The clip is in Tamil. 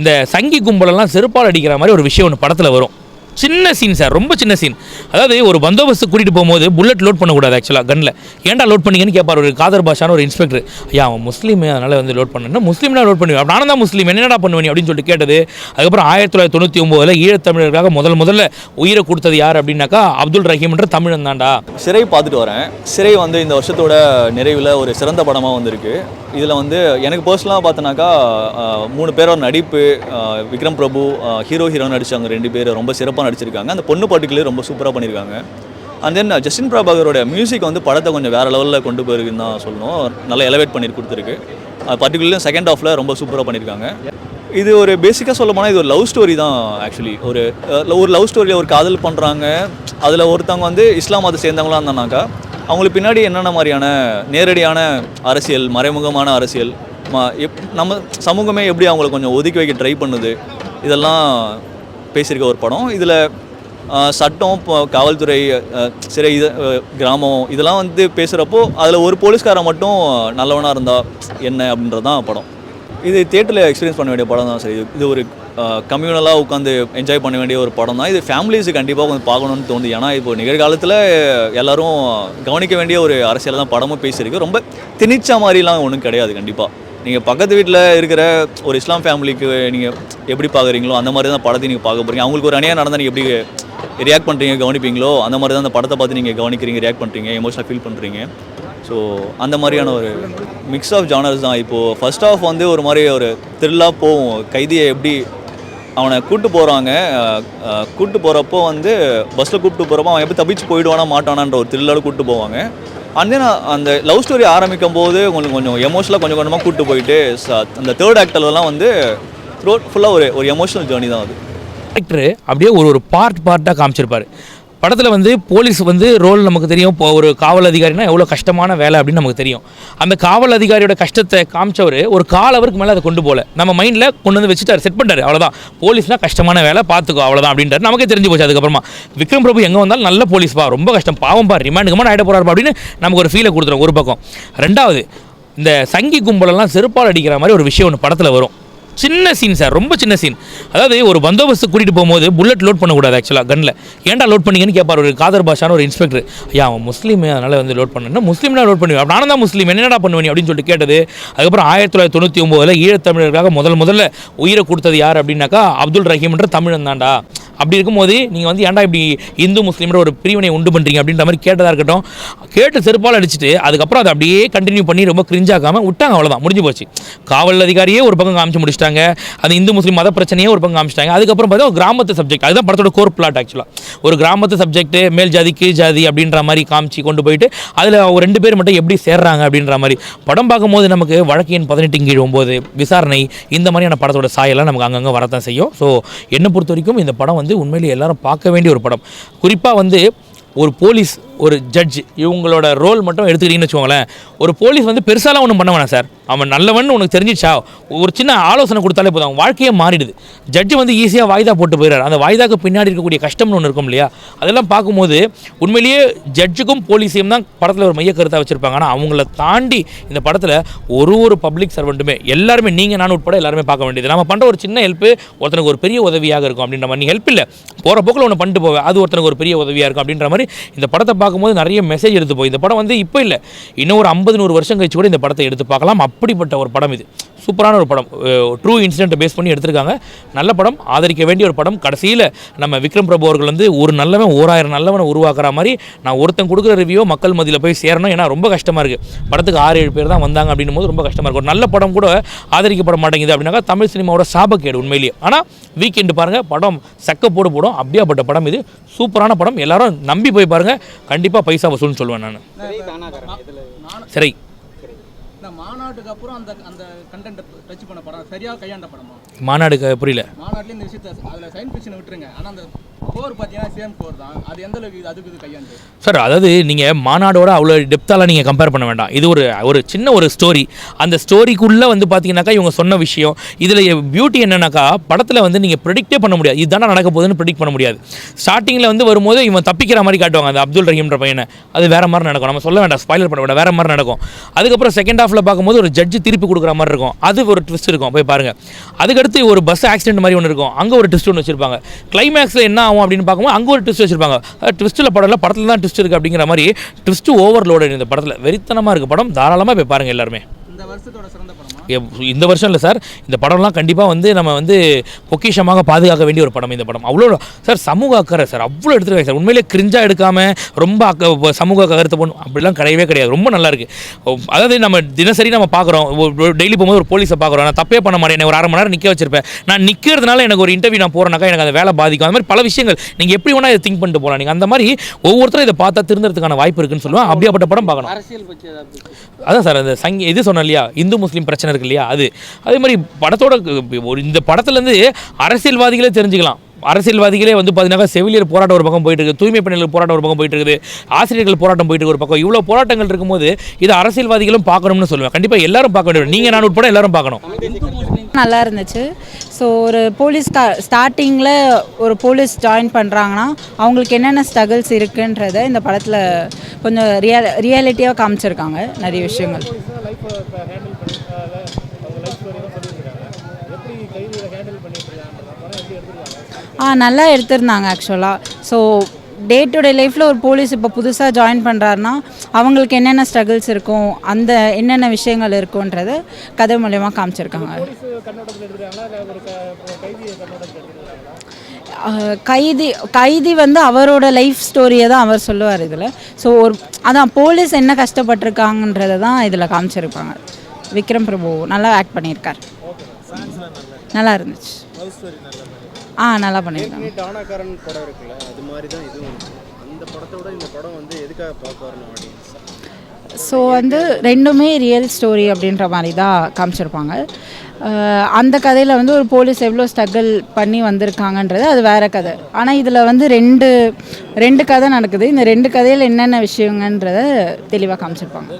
இந்த சங்கி கும்பலெல்லாம் செருப்பால் அடிக்கிற மாதிரி ஒரு விஷயம் ஒன்று படத்தில் வரும். சின்ன சீன் சார் ரொம்ப சின்ன சீன் அதாவது ஒரு பந்தோபஸ்து கூட்டிகிட்டு போகும்போது புல்லட் லோட் பண்ணக்கூடாது ஆக்சுவலாக கண்ணில் ஏன்டா லோட் பண்ணீங்கன்னு கேட்பார் ஒரு காதர் பாஷான ஒரு இன்ஸ்பெக்டர் ஐயா அவன் முஸ்லீம் அதனால் வந்து லோட் பண்ணணும் முஸ்லீம்னா லோட் பண்ணுவேன் நானும் தான் முஸ்லீம் என்னடா பண்ணுவேன் அப்படின்னு சொல்லிட்டு கேட்டது. அதுக்கப்புறம் ஆயிரத்தி தொள்ளாயிரத்தி தொண்ணூற்றி ஒம்போதில் ஈழத்தமிழர்களுக்காக முதல் முதல்ல உயிரை கொடுத்தது யார் அப்படின்னாக்கா அப்துல் ரஹீம்ன்ற தமிழன் தான்டா. சிறை பார்த்துட்டு வரேன். சிறை வந்து இந்த வருஷத்தோட நிறைவில் ஒரு சிறந்த படமாக வந்திருக்கு. இதில் வந்து எனக்கு பர்சனலாக பார்த்தோன்னாக்கா மூணு பேரோட நடிப்பு விக்ரம் பிரபு ஹீரோ ஹீரோ நடிச்சாங்க ரெண்டு பேர் ரொம்ப சிறப்பாக நடிச்சிருக்காங்க. அந்த பொண்ணு பாட்டுக்குள்ளே ரொம்ப சூப்பராக பண்ணியிருக்காங்க. அண்ட் தென் ஜஸ்டின் பிரபாகரோட மியூசிக் வந்து படத்தை கொஞ்சம் வேறு லெவலில் கொண்டு போயிருக்குன்னு தான் சொல்லணும். நல்லா எலவேட் பண்ணி கொடுத்துருக்கு. பர்டிகுலர் செகண்ட் ஆஃபில் ரொம்ப சூப்பராக பண்ணியிருக்காங்க. இது ஒரு பேசிக்காக சொல்ல போனால் இது ஒரு லவ் ஸ்டோரி தான் ஆக்சுவலி ஒரு uh, ஒரு லவ் ஸ்டோரியில் ஒரு காதல் பண்ணுறாங்க அதில் ஒருத்தவங்க வந்து இஸ்லாம் மதத்தை சேர்ந்தவங்களா இருந்தானாக்கா அவங்களுக்கு பின்னாடி என்னென்ன மாதிரியான நேரடியான அரசியல் மறைமுகமான அரசியல் எப் நம்ம சமூகமே எப்படி அவங்கள கொஞ்சம் ஒதுக்கி வைக்க ட்ரை பண்ணுது இதெல்லாம் பேசியிருக்க ஒரு படம். இதில் சட்டம் இப்போ காவல்துறை சிறை இது கிராமம் இதெல்லாம் வந்து பேசுகிறப்போ அதில் ஒரு போலீஸ்காரன் மட்டும் நல்லவனாக இருந்தால் என்ன அப்படின்றது தான் படம். இது தேட்டரில் எக்ஸ்பீரியன்ஸ் பண்ண வேண்டிய படம் தான் சரி. இது- ஒரு கம்யூனலாக உட்காந்து என்ஜாய் பண்ண வேண்டிய ஒரு படம் தான். இது ஃபேமிலிஸு கண்டிப்பாக கொஞ்சம் பார்க்கணும்னு தோணுது. ஏன்னா இப்போ நிகழ்காலத்தில் எல்லோரும் கவனிக்க வேண்டிய ஒரு அரசியல் தான் படமும் பேசியிருக்கு. ரொம்ப திணிச்ச மாதிரிலாம் ஒன்றும் கிடையாது கண்டிப்பாக நீங்கள் பக்கத்து வீட்டில் இருக்கிற ஒரு இஸ்லாம் ஃபேமிலிக்கு நீங்கள் எப்படி பார்க்குறீங்களோ அந்த மாதிரி தான் படத்தை நீங்கள் பார்க்க போகிறீங்க அவங்களுக்கு ஒரு அணியாக நடந்தால் நீங்கள் எப்படி ரியாக்ட் பண்ணுறீங்க கவனிப்பீங்களோ அந்த மாதிரி தான் அந்த படத்தை பார்த்து நீங்கள் கவனிக்கிறீங்க ரியாக்ட் பண்ணுறீங்க எமோஷனாக ஃபீல் பண்ணுறீங்க ஸோ அந்த மாதிரியான ஒரு மிக்ஸ் ஆஃப் ஜானர்ஸ் தான். இப்போது ஃபர்ஸ்ட் ஆஃப் வந்து ஒரு மாதிரி ஒரு த்ரில்லாக போகும். கைதியை எப்படி அவனை கூட்டு போகிறாங்க கூட்டு போகிறப்போ வந்து பஸ்ஸில் கூப்பிட்டு போகிறப்போ அவன் எப்படி தப்பிச்சு போயிடுவானா மாட்டானான்ற ஒரு த்ரில்லோட கூப்பிட்டு போவாங்க. அண்ட் தென் அந்த லவ் ஸ்டோரி ஆரம்பிக்கும் போது உங்களுக்கு கொஞ்சம் எமோஷனலாக கொஞ்சம் கொஞ்சமாக கூப்பிட்டு போயிட்டு அந்த தேர்ட் ஆக்டர்லாம் வந்து ரோட் ஃபுல்லாக ஒரு ஒரு எமோஷனல் ஜேர்னி தான் அது. டேரக்டர் அப்படியே ஒரு ஒரு பார்ட் பார்ட்டாக காமிச்சிருப்பாரு. படத்தில் வந்து போலீஸ் வந்து ரோல் நமக்கு தெரியும். இப்போ ஒரு காவல் அதிகாரினா எவ்வளோ கஷ்டமான வேலை அப்படின்னு நமக்கு தெரியும். அந்த காவல் அதிகாரியோட கஷ்டத்தை காமிச்சவர் ஒரு கால் அவருக்கு மேலே அதை கொண்டு போகல. நம்ம மைண்டில் கொண்டு வந்து வச்சுட்டார் செட் பண்ணிட்டாரு அவ்வளோதான் போலீஸ்னா கஷ்டமான வேலை பார்த்துக்கோ அவ்வளோதான் அப்படின்றார். நமக்கே தெரிஞ்சு போச்சு அதுக்கப்புறமா. விக்ரம் பிரபு எங்கே வந்தாலும் நல்ல போலீஸ்பா ரொம்ப கஷ்டம். பாவம் பா. ரிமாண்டுக்குமா ஆகிட போகிறாருப்பா அப்படின்னு நமக்கு ஒரு ஃபீலை கொடுத்துரும் ஒரு பக்கம். ரெண்டாவது இந்த சங்கி கும்பலெல்லாம் செருப்பால் அடிக்கிற மாதிரி ஒரு விஷயம் ஒன்று படத்தில் வரும். சின்ன சீன் சார் ரொம்ப சின்ன சீன் அதாவது ஒரு பந்தோபஸ்து கூட்டிகிட்டு போகும்போது புல்லட் லோட் பண்ணக்கூடாது ஆக்சுவலாக கன்னில் ஏன்டா லோட் பண்ணீங்கன்னு கேட்பார் ஒரு காதர் பாஷான ஒரு இன்ஸ்பெக்டர் ஐயா அவன் முஸ்லீம் அதனால் வந்து லோட் பண்ணணும் முஸ்லீம்னா லோட் பண்ணுவேன் அப்போ நானும் தான் முஸ்லீம் என்னடா பண்ணுவேன் அப்படின்னு சொல்லிட்டு கேட்டது. அதுக்கப்புறம் ஆயிரத்தி தொள்ளாயிரத்தி தொண்ணூற்றி ஒம்போதில் ஈழத்தமிழர்களுக்காக முதல் முதல்ல உயிரை கொடுத்தது யார் அப்படின்னாக்கா அப்துல் ரஹீம்ன்ற தமிழன் தான்டா. அப்படி இருக்கும்போது நீங்கள் வந்து ஏன்டா இப்படி இந்து முஸ்லீமோட ஒரு பிரிவினை உண்டு பண்ணுறீங்க அப்படின்ற மாதிரி கேட்டதாக இருக்கட்டும். கேட்டு செருப்பால் அடிச்சுட்டு அதுக்கப்புறம் அதை அப்படியே கண்டினியூ பண்ணி ரொம்ப கிரிஞ்சாக்காமல் விட்டாங்க அவ்வளோதான் முடிஞ்சு போச்சு. காவல் அதிகாரியே ஒரு பக்கம் காமிச்சு முடிச்சிட்டாங்க. அது இந்து முஸ்லீம் மத பிரச்சனையே ஒரு பக்கம் காமிச்சிட்டாங்க. அதுக்கப்புறம் பார்த்தா ஒரு கிராமத்து சப்ஜெக்ட் அதுதான் படத்தோட கோர் பிளாட் ஆக்சுவலாக ஒரு கிராமத்து சப்ஜெக்ட் மேல் ஜாதி கீழ் ஜாதி அப்படின்ற மாதிரி காமிச்சு கொண்டு போயிட்டு அதில் ஒரு ரெண்டு பேர் மட்டும் எப்படி சேர்றாங்க அப்படின்ற மாதிரி. படம் பார்க்கும்போது நமக்கு வழக்கின் பதினெட்டு கீழ் ஒம்பது விசாரணை இந்த மாதிரியான படத்தோட சாயெல்லாம் நமக்கு அங்கங்கே வரத்தான் செய்யும். ஸோ என்னை பொறுத்த வரைக்கும் இந்த படம் வந்து உண்மையிலேயே எல்லாரும் பார்க்க வேண்டிய ஒரு படம். குறிப்பாக வந்து ஒரு போலீஸ் ஒரு ஜட்ஜ் இவங்களோட ரோல் மட்டும் எடுத்துக்கிட்டீங்கன்னு வச்சுக்கோங்களேன். ஒரு போலீஸ் வந்து பெருசாலாம் ஒன்றும் பண்ண வேணாம் சார். அவன் நல்லவன் உனக்கு தெரிஞ்சிச்சா ஒரு சின்ன ஆலோசனை கொடுத்தாலே போதும். அவன் வாழ்க்கையே மாறிடுது. ஜட்ஜு வந்து ஈஸியாக வாய்தா போட்டு போயிடுறாரு. அந்த வாய்தாக்கு பின்னாடி இருக்கக்கூடிய கஷ்டம்னு ஒன்று இருக்கும் இல்லையா? அதெல்லாம் பார்க்கும்போது உண்மையிலேயே ஜட்ஜுக்கும் போலீஸையும் தான் படத்தில் ஒரு மைய கருத்தாக வச்சுருப்பாங்க. ஆனால் அவங்கள தாண்டி இந்த படத்தில் ஒரு ஒரு பப்ளிக் சர்வெண்ட்டுமே எல்லாருமே நீங்கள் நான் உட்பட எல்லாருமே பார்க்க வேண்டியது. நம்ம பண்ணுற ஒரு சின்ன ஹெல்ப்பு ஒருத்தனுக்கு ஒரு பெரிய உதவியாக இருக்கும் அப்படின்ற மாதிரி நீ ஹெல்ப் இல்லை. போகிற போக்கில் ஒன்று பண்ணிட்டு போவேன் அது ஒருத்தனுக்கு ஒரு பெரிய உதவியாக இருக்கும் அப்படின்ற மாதிரி இந்த படத்தை பார்க்கும்போது நிறைய மெசேஜ் எடுத்து போய் இந்த படம் வந்து இப்போ இல்லை. இன்னும் ஒரு ஐம்பது நூறு வருஷம் கழிச்சு கூட இந்த படத்தை எடுத்து பார்க்கலாம். அப்படிப்பட்ட ஒரு படம் இது. சூப்பரான ஒரு படம் ட்ரூ இன்சிடென்ட்டை பேஸ் பண்ணி எடுத்திருக்காங்க. நல்ல படம் ஆதரிக்க வேண்டிய ஒரு படம். கடைசியில் நம்ம விக்ரம் பிரபு அவர்கள் வந்து ஒரு நல்லவன் ஓராயிரம் நல்லவனை உருவாக்குற மாதிரி நான் ஒருத்தன் கொடுக்குற ரிவ்யூ மக்கள் மத்தியில் போய் சேரணும். ஏன்னா ரொம்ப கஷ்டமாக இருக்குது படத்துக்கு ஆறு ஏழு பேர் தான் வந்தாங்க அப்படின்னும் போது ரொம்ப கஷ்டமாக இருக்கும் ஒரு நல்ல படம் கூட ஆதரிக்கப்பட மாட்டேங்குது அப்படின்னாக்கா தமிழ் சினிமாவோட சாபக்கேடு உண்மையிலேயே. ஆனால் வீக்கெண்டு பாருங்கள் படம் சக்க போடு போடும். அப்படியாப்பட்ட படம் இது. சூப்பரான படம். எல்லாரும் நம்பி போய் பாருங்கள் கண்டிப்பாக பைசா வசூல்னு சொல்லுவேன் நான். சரி. இந்த மாநாட்டுக்கு அப்புறம் அந்த அந்த கண்டென்ட் டச் பண்ண படம் சரியா கையாண்ட படமா? மாநாடுக்கு புரியல. மாநாட்டில் இந்த விஷயத்த அதில் சயின்ஸ் ஃபிக்ஷனை விட்டுருங்க. ஆனால் அந்த கோர் பார்த்தீங்கன்னா சேம் கோர் தான். அது எந்த அளவுக்கு அதுக்கு இது கையாண்டு? சார் அதாவது நீங்கள் மாநாடோட அவ்வளோ டெப்த்தாலாம் நீங்கள் கம்பேர் பண்ண வேண்டாம். இது ஒரு ஒரு சின்ன ஒரு ஸ்டோரி அந்த ஸ்டோரிக்குள்ளே வந்து பார்த்தீங்கன்னாக்கா இவங்க சொன்ன விஷயம் இதில் பியூட்டி என்னன்னாக்கா படத்தில் வந்து நீங்கள் ப்ரெடிக்டே பண்ண முடியாது. இதுதானே நடக்க போகுதுன்னு ப்ரெடிக்ட் பண்ண முடியாது. ஸ்டார்டிங்கில் வந்து வரும்போது இவன் தப்பிக்கிற மாதிரி காட்டுவாங்க. அந்த அப்துல் ரஹீம்ன்ற பையனை. அது வேறு மாதிரி நடக்கும். நம்ம சொல்ல வேண்டாம். ஸ்பாய்லர் பண்ண வேண்டாம் வேறு மாதிரி நடக்கும். அதுக்கப்புறம் செகண்ட் ஹாஃபில் பார்க்கும்போது ஒரு ஜட்ஜு திருப்பி கொடுக்குற மாதிரி இருக்கும். அது ஒரு ட்விஸ்ட் இருக்கும். போய் பாருங்கள் அதுக்கடுத்து ஒரு பஸ் ஆக்சிடென்ட் மாதிரி ஒன்று இருக்கும். அங்கே ஒரு ட்விஸ்ட் ஒன்று வச்சிருப்பாங்க. கிளைமேக்ஸில் என்ன ஆகும் அப்படின்னு பார்க்கும்போது அங்கே ஒரு ட்விஸ்ட் வச்சிருப்பாங்க. ட்விஸ்ட்டில் படம் இல்லை படத்தில் தான் ட்விஸ்ட் இருக்குது அப்படிங்கிற மாதிரி ட்விஸ்ட்டு ஓவர்லோடு இந்த படத்தில். வெறித்தனமாக இருக்குது படம். தாராளமாக போய் பாருங்கள் எல்லாருமே. இந்த வருஷம் இல்லை சார். இந்த படம்லாம் கண்டிப்பாக வந்து நம்ம வந்து பொக்கிஷமாக பாதுகாக்க வேண்டிய ஒரு படம் இந்த படம். அவ்வளோ சார் சமூக அக்கறை சார். அவ்வளோ எடுத்துருக்காங்க சார். உண்மையிலே கிரிஞ்சாக எடுக்காமல் ரொம்ப அக்க சமூக கருத்தை பண்ணும் அப்படிலாம் கிடையவே கிடையாது. ரொம்ப நல்லா இருக்கு. ஓ, அதாவது நம்ம தினசரி நம்ம பார்க்குறோம் டெய்லி போகும்போது ஒரு போலீஸை பார்க்குறோம் நான் தப்பே பண்ண மாட்டேன். ஒரு அரை மணி நேரம் நிற்க வச்சிருப்பேன். நான் நிற்கிறதுனால எனக்கு ஒரு இன்டர்வியூ நான் போகிறேனாக்கா எனக்கு அந்த வேலை பாதிக்கும். அந்த மாதிரி பல விஷயங்கள். நீங்கள் எப்படி வேணால் இதை திங்க் பண்ணிட்டு போகலாம் நீங்கள் அந்த மாதிரி ஒவ்வொருத்தரும் இதை பார்த்தா திருந்துறதுக்கான வாய்ப்பு இருக்குன்னு சொல்லுவேன். அப்படியாப்பட்ட படம் பார்க்கணும். அரசியல் அதான் சார் அந்த சங்கி இது சொன்னேன் இல்லையா? இந்து முஸ்லீம் பிரச்சனை இருக்கு இல்லையா? அது. அதே மாதிரி படத்தோட ஒரு இந்த படத்துலேருந்து அரசியல்வாதிகளே தெரிஞ்சுக்கலாம். அரசியல்வாதிகளே வந்து பார்த்தீங்கன்னா செவிலியர் போராட்டம் ஒரு பக்கம் போயிட்டு இருக்கு தூய்மை பணியாளர் போராட்டம் ஒரு பக்கம் போயிட்டு இருக்குது ஆசிரியர்கள் போராட்டம் போயிட்டு இருக்கு ஒரு பக்கம். இவ்வளோ போராட்டங்கள் இருக்கும்போது இது அரசியல்வாதிகளும் பார்க்கணும்னு சொல்லுவேன். கண்டிப்பாக எல்லாரும் பார்க்க வேண்டும் நீங்கள் நான் உட்பட எல்லாரும் பார்க்கணும். நல்லா இருந்துச்சு ஸோ ஒரு போலீஸ் கா ஸ்டார்டிங்கில் ஒரு போலீஸ் ஜாயின் பண்ணுறாங்கன்னா அவங்களுக்கு என்னென்ன ஸ்ட்ரகிள்ஸ் இருக்குன்றத இந்த படத்தில் கொஞ்சம் ரியல் ரியாலிட்டியாக காமிச்சிருக்காங்க நிறைய விஷயங்கள். ஆ நல்லா எடுத்திருந்தாங்க ஆக்சுவலாக ஸோ டே டு டே லைஃப்பில் ஒரு போலீஸ் இப்போ புதுசாக ஜாயின் பண்ணுறாருன்னா அவங்களுக்கு என்னென்ன ஸ்ட்ரகிள்ஸ் இருக்கும் அந்த என்னென்ன விஷயங்கள் இருக்குன்றத கதை மூலயமா காமிச்சிருக்காங்க. கைதி கைதி வந்து அவரோட லைஃப் ஸ்டோரியை தான் அவர் சொல்லுவார் இதில். ஸோ ஒரு அதான் போலீஸ் என்ன கஷ்டப்பட்டிருக்காங்கன்றதை தான் இதில் காமிச்சிருப்பாங்க. விக்ரம் பிரபு நல்லா ஆக்ட் பண்ணியிருக்கார். நல்லா இருந்துச்சு ஆ நல்லா பண்ணியிருக்காங்க. ஸோ வந்து ரெண்டுமே ரியல் ஸ்டோரி அப்படின்ற மாதிரி தான் காமிச்சிருப்பாங்க. அந்த கதையில் வந்து ஒரு போலீஸ் எவ்வளோ ஸ்ட்ரகிள் பண்ணி வந்திருக்காங்கன்றது அது வேற கதை. ஆனால் இதில் வந்து ரெண்டு ரெண்டு கதை நடக்குது. இந்த ரெண்டு கதையில் என்னென்ன விஷயங்கன்றத தெளிவாக காமிச்சிருப்பாங்க.